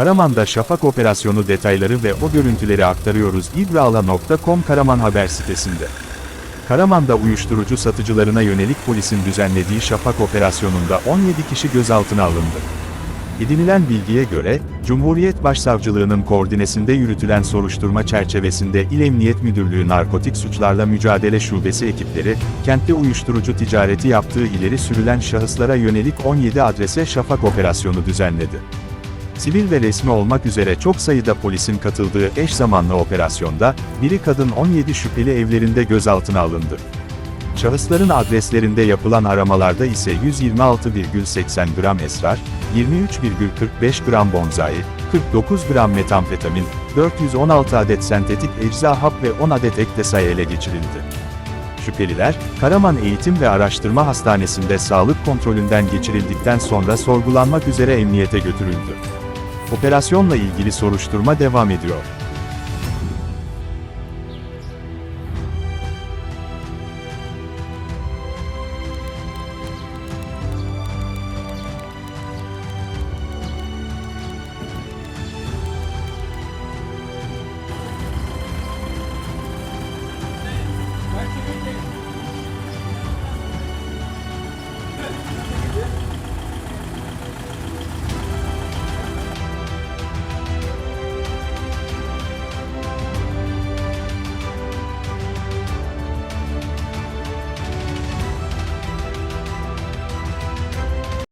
Karaman'da Şafak operasyonu detayları ve o görüntüleri aktarıyoruz İbrala.com Karaman haber sitesinde. Karaman'da uyuşturucu satıcılarına yönelik polisin düzenlediği Şafak operasyonunda 17 kişi gözaltına alındı. Edinilen bilgiye göre, Cumhuriyet Başsavcılığının koordinesinde yürütülen soruşturma çerçevesinde İl Emniyet Müdürlüğü Narkotik Suçlarla Mücadele Şubesi ekipleri, kentte uyuşturucu ticareti yaptığı ileri sürülen şahıslara yönelik 17 adrese şafak operasyonu düzenledi. Sivil ve resmi olmak üzere çok sayıda polisin katıldığı eş zamanlı operasyonda, biri kadın 17 şüpheli evlerinde gözaltına alındı. Şahısların adreslerinde yapılan aramalarda ise 126,80 gram esrar, 23,45 gram bonzai, 49 gram metamfetamin, 416 adet sentetik ecza hap ve 10 adet ektesay ele geçirildi. Şüpheliler, Karaman Eğitim ve Araştırma Hastanesi'nde sağlık kontrolünden geçirildikten sonra sorgulanmak üzere emniyete götürüldü. Operasyonla ilgili soruşturma devam ediyor.